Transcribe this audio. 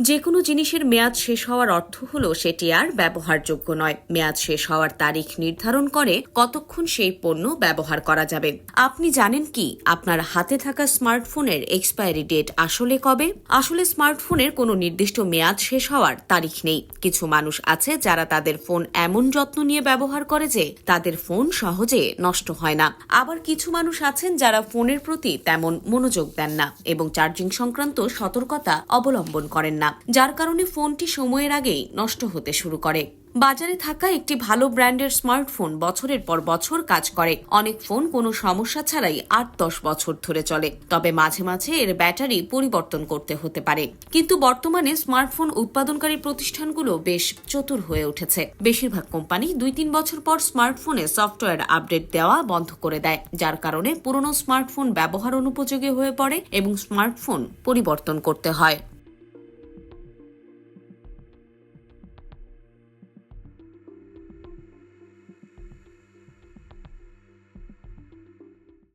যে কোনো জিনিসের মেয়াদ শেষ হওয়ার অর্থ হল সেটি আর ব্যবহারযোগ্য নয়। মেয়াদ শেষ হওয়ার তারিখ নির্ধারণ করে কতক্ষণ সেই পণ্য ব্যবহার করা যাবে। আপনি জানেন কি, আপনার হাতে থাকা স্মার্টফোনের এক্সপায়ারি ডেট আসলে কবে? আসলে স্মার্টফোনের কোনো নির্দিষ্ট মেয়াদ শেষ হওয়ার তারিখ নেই। কিছু মানুষ আছে যারা তাদের ফোন এমন যত্ন নিয়ে ব্যবহার করে যে তাদের ফোন সহজে নষ্ট হয় না। আবার কিছু মানুষ আছেন যারা ফোনের প্রতি তেমন মনোযোগ দেন না এবং চার্জিং সংক্রান্ত সতর্কতা অবলম্বন করেন না। যার কারণে ফোনটি সময়ের আগেই নষ্ট হতে শুরু করে। বাজারে থাকা একটি ভালো ব্র্যান্ডের স্মার্টফোন বছরের পর বছর কাজ করে। অনেক ফোন কোনো সমস্যা ছাড়াই আট দশ বছর ধরে চলে। তবে মাঝে মাঝে এর ব্যাটারি পরিবর্তন করতে হতে পারে। কিন্তু বর্তমানে স্মার্টফোন উৎপাদনকারী প্রতিষ্ঠানগুলো বেশ চতুর হয়ে উঠেছে। বেশিরভাগ কোম্পানি দুই তিন বছর পর স্মার্টফোনে সফটওয়্যার আপডেট দেওয়া বন্ধ করে দেয়, যার কারণে পুরনো স্মার্টফোন ব্যবহার অনুপযোগী হয়ে পড়ে এবং স্মার্টফোন পরিবর্তন করতে হয়।